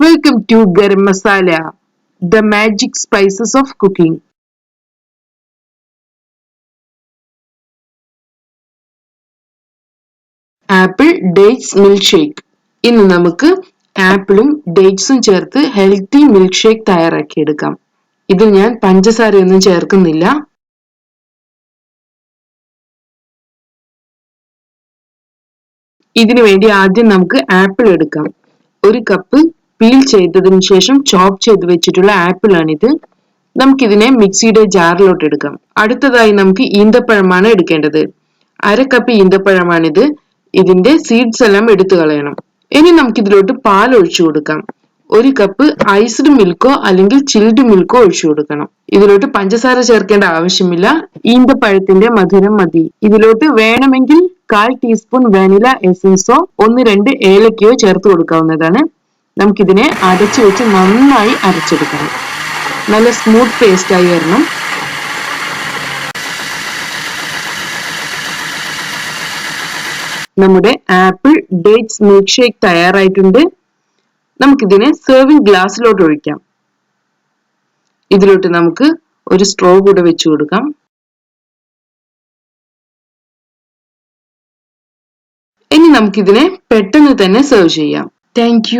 Welcome to garam masala the magic spices of cooking apple dates milk shake ഇന്ന് നമുക്ക് ആപ്പിളും ഡേറ്റ്സും ചേർത്ത് healthy milk shake തയ്യാറാക്കിയെടുക്കാം. ഇതിൽ ഞാൻ പഞ്ചസാരയൊന്നും ചേർക്കുന്നില്ല. ഇതിനു വേണ്ടി ആദ്യം നമുക്ക് ആപ്പിൾ എടുക്കാം. ഒരു കപ്പ് പീൽ ചെയ്തതിന് ശേഷം ചോപ്പ് ചെയ്ത് വെച്ചിട്ടുള്ള ആപ്പിൾ ആണിത്. നമുക്കിതിനെ മിക്സിയുടെ ജാറിലോട്ട് എടുക്കാം. അടുത്തതായി നമുക്ക് ഈന്തപ്പഴമാണ് എടുക്കേണ്ടത്. അര കപ്പ് ഈന്തപ്പഴമാണിത്. ഇതിന്റെ സീഡ്സ് എല്ലാം എടുത്തു കളയണം. ഇനി നമുക്ക് ഇതിലോട്ട് പാൽ ഒഴിച്ചു കൊടുക്കാം. ഒരു കപ്പ് ഐസ്ഡ് മിൽക്കോ അല്ലെങ്കിൽ ചിൽഡ് മിൽക്കോ ഒഴിച്ചു കൊടുക്കണം. ഇതിലോട്ട് പഞ്ചസാര ചേർക്കേണ്ട ആവശ്യമില്ല. ഈന്തപ്പഴത്തിന്റെ മധുരം മതി. ഇതിലോട്ട് വേണമെങ്കിൽ കാൽ ടീസ്പൂൺ വാനില എസൻസോ ഒന്ന് രണ്ട് ഏലക്കയോ ചേർത്ത് കൊടുക്കാവുന്നതാണ്. നമുക്കിതിനെ അടച്ചു വെച്ച് നന്നായി അരച്ചെടുക്കണം. നല്ല സ്മൂത്ത് പേസ്റ്റ് ആയി വരണം. നമ്മുടെ ആപ്പിൾ ഡേറ്റ്സ് മിൽക്ക് ഷേക്ക് തയ്യാറായിട്ടുണ്ട്. നമുക്കിതിനെ സെർവിംഗ് ഗ്ലാസ്സിലോട്ട് ഒഴിക്കാം. ഇതിലോട്ട് നമുക്ക് ഒരു സ്ട്രോ കൂടെ വെച്ചു കൊടുക്കാം. ഇനി നമുക്കിതിനെ പെട്ടെന്ന് തന്നെ സെർവ് ചെയ്യാം. താങ്ക്